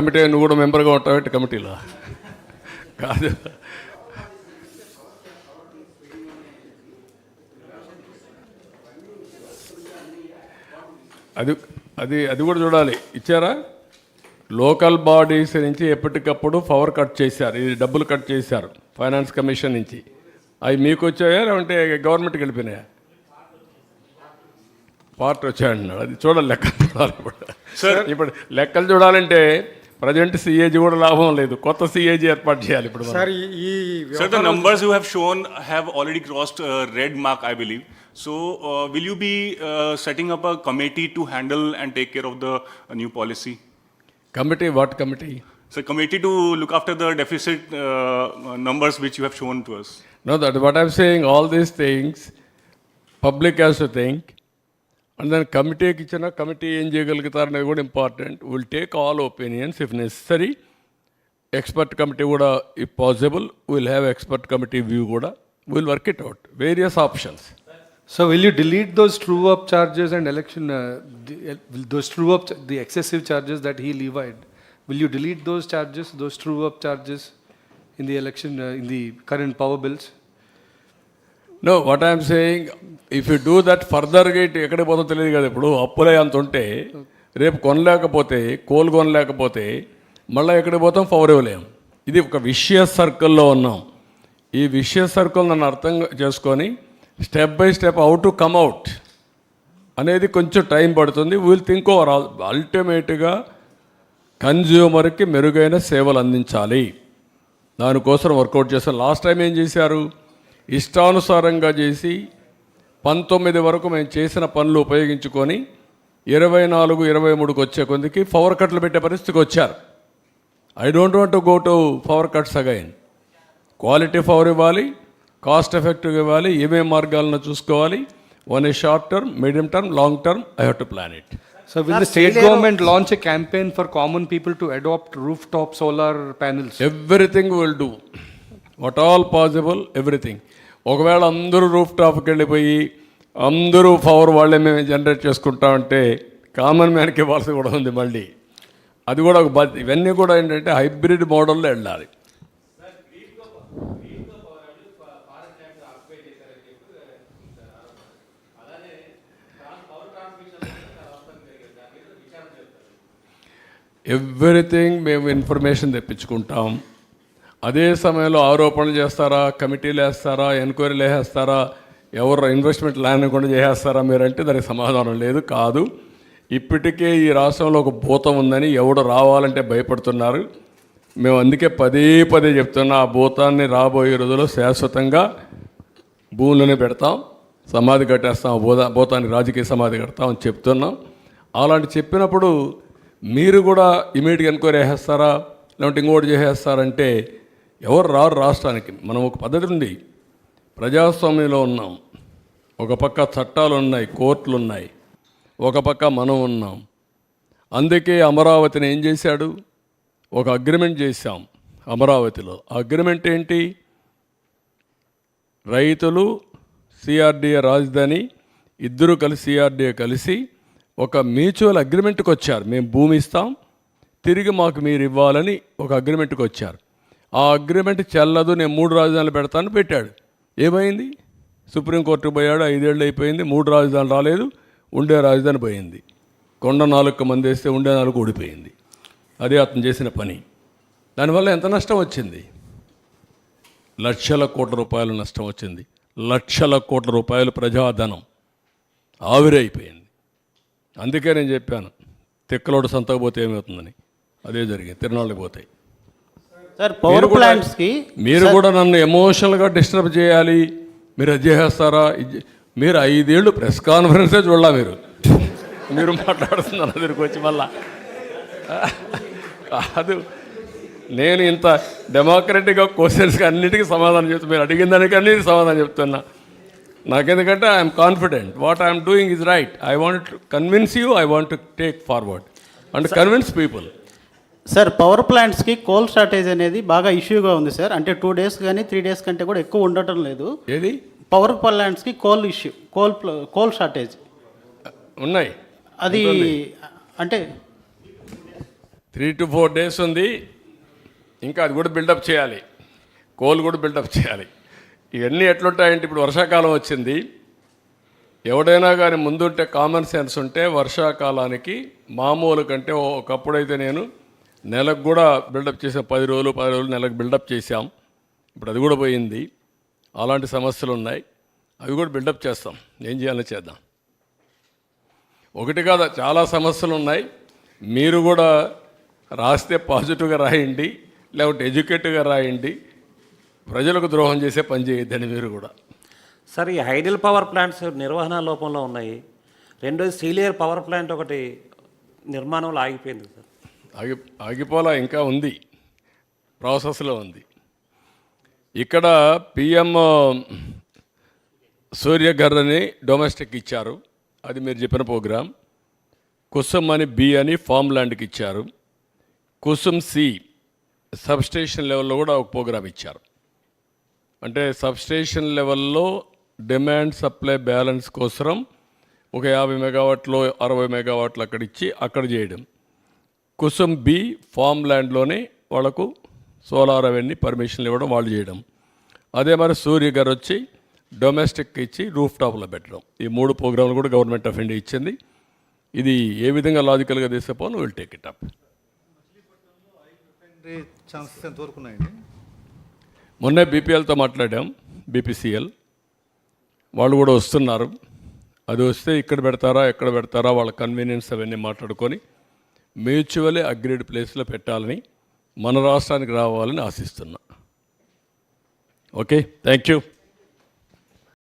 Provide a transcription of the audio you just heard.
Committee నువ్వు కూడా మెంబర్గా ఉంటావు కమిటీలో? కాదు. అది అది అది కూడా చూడాలి. ఇచ్చారా? లోకల్ బాడీస్ నుంచి ఎప్పటికప్పుడు పవర్ కట్ చేశారు. ఇది డబ్బులు కట్ చేశారు ఫైనాన్స్ కమిషన్ నుంచి. అవి మీకు వచ్చాయా లేదంటే గవర్నమెంట్కి వెళ్ళిపోయినాయా? పార్ట్ వచ్చాయన్నాడు అది చూడాలి లెక్కలు చూడాలి ఇప్పుడు ఇప్పుడు లెక్కలు చూడాలంటే ప్రజెంట్ సిఏజీ కూడా లాభం లేదు కొత్త సిఏజీ ఏర్పాటు చేయాలి ఇప్పుడు మనం. సార్ ఈ ఈ Sir, the numbers you have shown have already crossed uh, red mark, I believe. So, uh, will you be uh, setting up a committee to handle and take care of the uh, new policy? Committee what committee So, committee to look after the deficit uh, uh, numbers which you have shown to us. No, that what I'm saying, all these things, public has to think, and దాన్ని కమిటీకి ఇచ్చిన committee ఏం చేయగలుగుతారనేది కూడా important will take all opinions if necessary expert committee కూడా if possible will have expert committee view కూడా. Will work it out various options so will you delete those true up charges and election those true up the excessive charges that he levied will you delete those charges those true up charges in the election in the current power bills no what I'm saying if you do that ఫర్దర్గా ఇటు ఎక్కడికి పోతుందో తెలియదు కదా ఇప్పుడు అప్పులే అంత ఉంటే రేపు కొనలేకపోతే కోలు కొనలేకపోతే మళ్ళీ ఎక్కడికి పోతాం? పవర్ ఇవ్వలేం. ఇది ఒక విషయ సర్కిల్లో ఉన్నాం. ఈ విషయ సర్కిల్ నన్ను అర్థం చేసుకొని step by step out to come out అనేది కొంచెం టైం పడుతుంది. విల్ థింక్ ఓవర్ అల్టిమేట్గా కన్జ్యూమర్కి మెరుగైన సేవలు అందించాలి. దానికోసం వర్కౌట్ చేశారు. లాస్ట్ టైం ఏం చేశారు? ఇష్టానుసారంగా చేసి పంతొమ్మిది వరకు మేము చేసిన పనులు ఉపయోగించుకొని ఇరవై నాలుగు ఇరవై మూడుకి వచ్చే కొందికి పవర్ కట్లు పెట్టే పరిస్థితికి వచ్చారు. I don't want to go to power cuts again quality power ఇవ్వాలి కాస్ట్ ఎఫెక్టివ్ ఇవ్వాలి ఏమేం మార్గాలను చూసుకోవాలి one a short term medium term long term I have to plan it So will the state government launch a campaign for common people to adopt rooftop solar panels? Everything will do what all possible everything ఒకవేళ అందరూ roof టాప్కి వెళ్ళిపోయి అందరూ power వాళ్ళే మేము generate చేసుకుంటామంటే common మ్యాన్కి ఇవ్వాల్సి కూడా ఉంది మళ్ళీ. అది కూడా ఒక బద్ ఇవన్నీ కూడా ఏంటంటే హైబ్రిడ్ మోడల్లో వెళ్ళాలి. ఎవ్రీథింగ్ మేము ఇన్ఫర్మేషన్ తెప్పించుకుంటాం. అదే సమయంలో ఆరోపణలు చేస్తారా? కమిటీలు వేస్తారా? ఎంక్వైరీలు వేసేస్తారా ఎవరు ఇన్వెస్ట్మెంట్ లేకుండా చేసేస్తారా? మీరంటే దానికి సమాధానం లేదు కాదు. ఇప్పటికే ఈ రాష్ట్రంలో ఒక భూతం ఉందని ఎవడు రావాలంటే భయపడుతున్నారు. మేము అందుకే పదే పదే చెప్తున్నా ఆ భూతాన్ని రాబోయే రోజుల్లో శాశ్వతంగా భూములనే పెడతాం సమాధి కట్టేస్తాం భూత భూతానికి రాజకీయ సమాధి కడతాం అని చెప్తున్నాం. అలాంటి చెప్పినప్పుడు మీరు కూడా ఇమీడియట్గా ఎంక్వైరీ చేసేస్తారా లేకుంటే ఇంకోటి చేసేస్తారంటే ఎవరు రారు రాష్ట్రానికి? మనం ఒక పద్ధతి ఉంది. ప్రజాస్వామ్యంలో ఉన్నాం. ఒక పక్క చట్టాలు ఉన్నాయి కోర్టులు ఉన్నాయి. ఒక పక్క మనం ఉన్నాం. అందుకే అమరావతిని ఏం చేశాడు? ఒక అగ్రిమెంట్ చేశాం అమరావతిలో. అగ్రిమెంట్ ఏంటి? రైతులు సిఆర్డీఏ రాజధాని ఇద్దరు కలిసి సిఆర్డీఏ కలిసి ఒక మ్యూచువల్ అగ్రిమెంట్కి వచ్చారు. మేము భూమి ఇస్తాం తిరిగి మాకు మీరు ఇవ్వాలని ఒక అగ్రిమెంట్కి వచ్చారు. ఆ అగ్రిమెంట్ చెల్లదు నేను మూడు రాజధానులు పెడతాను పెట్టాడు. ఏమైంది? సుప్రీంకోర్టుకు పోయాడు ఐదేళ్ళు అయిపోయింది మూడు రాజధానులు రాలేదు ఉండే రాజధాని పోయింది. కొండ నాలుగు మంది వేస్తే ఉండే నాలుగు ఓడిపోయింది అదే అతను చేసిన పని. దానివల్ల ఎంత నష్టం వచ్చింది? లక్షల కోట్ల రూపాయలు నష్టం వచ్చింది. లక్షల కోట్ల రూపాయలు ప్రజాధనం ఆవిరైపోయింది అందుకే నేను చెప్పాను తిక్కలోడు సంతకపోతే ఏమవుతుందని. అదే జరిగింది తిరునాళ్ళకి పోతాయి. సార్ మీరు పవర్ కూడా- ప్లాంట్స్కి మీరు కూడా నన్ను ఎమోషనల్గా డిస్టర్బ్ చేయాలి. మీరు అది చేసేస్తారా మీరు ఐదేళ్ళు ప్రెస్ కాన్ఫరెన్సే చూడాల మీరు. మీరు మాట్లాడుతున్నారు దగ్గరికి వచ్చి మళ్ళా. కాదు. నేను ఇంత డెమోక్రటిక్గా క్వశ్చన్స్కి అన్నిటికీ సమాధానం చెప్తా మీరు అడిగిన దానికి అన్నిటికీ సమాధానం చెప్తున్నా. నాకెందుకంటే I'm confident what I'm doing is right I want convince you I want to take forward and convince people sir power ప్లాంట్స్కి coal shortage అనేది బాగా ఇష్యూగా ఉంది సార్. అంటే టూ డేస్ కానీ త్రీ డేస్ కంటే కూడా ఎక్కువ ఉండటం లేదు. ఏది? పవర్ ప్లాంట్స్కి కోల్ ఇష్యూ కోల్ ప్ల- కోల్ షార్టేజ్ ఉన్నాయి. అది అంటే త్రీ టు ఫోర్ డేస్ ఉంది. ఇంకా అది కూడా బిల్డప్ చేయాలి. కోల్ కూడా బిల్డప్ చేయాలి. ఇవన్నీ ఎట్లుంటాయంటే ఇప్పుడు వర్షాకాలం వచ్చింది. ఎవడైనా కానీ ముందుంటే కామన్ సెన్స్ ఉంటే వర్షాకాలానికి మామూలు కంటే ఒకప్పుడైతే నేను నెలకు కూడా బిల్డప్ చేసాం. పది రోజులు పది రోజులు నెలకు బిల్డప్ చేసాం ఇప్పుడు అది కూడా పోయింది. అలాంటి సమస్యలు ఉన్నాయి. అవి కూడా బిల్డప్ చేస్తాం. ఏం చేయాలో చేద్దాం. ఒకటి కాదు చాలా సమస్యలు ఉన్నాయి. మీరు కూడా రాస్తే పాజిటివ్గా రాయండి. లేకపోతే ఎడ్యుకేటివ్గా రాయండి. ప్రజలకు ద్రోహం చేసే పని చేయొద్దని మీరు కూడా. సార్ ఈ హైడల్ పవర్ ప్లాంట్స్ నిర్వహణ లోపంలో ఉన్నాయి. రెండోది సీలియర్ పవర్ ప్లాంట్ ఒకటి నిర్మాణంలో ఆగిపోయింది సార్. ఆగి ఆగిపోలా ఇంకా ఉంది. ప్రాసెస్లో ఉంది. ఇక్కడ పిఎం సూర్యగర్రని డొమెస్టిక్ ఇచ్చారు. అది మీరు చెప్పిన ప్రోగ్రామ్ కుసుమ్ అని బి అని ఫామ్ ల్యాండ్కి ఇచ్చారు. కుసుమ్ సి సబ్స్టేషన్ లెవెల్లో కూడా ఒక ప్రోగ్రామ్ ఇచ్చారు. అంటే సబ్స్టేషన్ లెవెల్లో డిమాండ్ సప్లై బ్యాలెన్స్ కోసం ఒక యాభై మెగావాట్లో అరవై మెగావాట్లు అక్కడ ఇచ్చి అక్కడ చేయడం. కుసుమ్ బి ఫామ్ ల్యాండ్లోనే వాళ్ళకు సోలార్ అవన్నీ పర్మిషన్లు ఇవ్వడం వాళ్ళు చేయడం. అదే మరి సూర్య గారు వచ్చి డొమెస్టిక్ ఇచ్చి రూఫ్ టాప్లో పెట్టడం. ఈ మూడు ప్రోగ్రాంలు కూడా గవర్నమెంట్ ఆఫ్ ఇండియా ఇచ్చింది. ఇది ఏ విధంగా లాజికల్గా తీసుకపోను విల్ టేక్ ఇట్ అప్ మొన్నే బీపీఎల్తో మాట్లాడాం బీపీసీఎల్. వాళ్ళు కూడా వస్తున్నారు. అది వస్తే ఇక్కడ పెడతారా ఎక్కడ పెడతారా వాళ్ళ కన్వీనియన్స్ అవన్నీ మాట్లాడుకొని మ్యూచువలే అగ్రేడ్ ప్లేస్లో పెట్టాలని మన రాష్ట్రానికి రావాలని ఆశిస్తున్నా. Okay thank you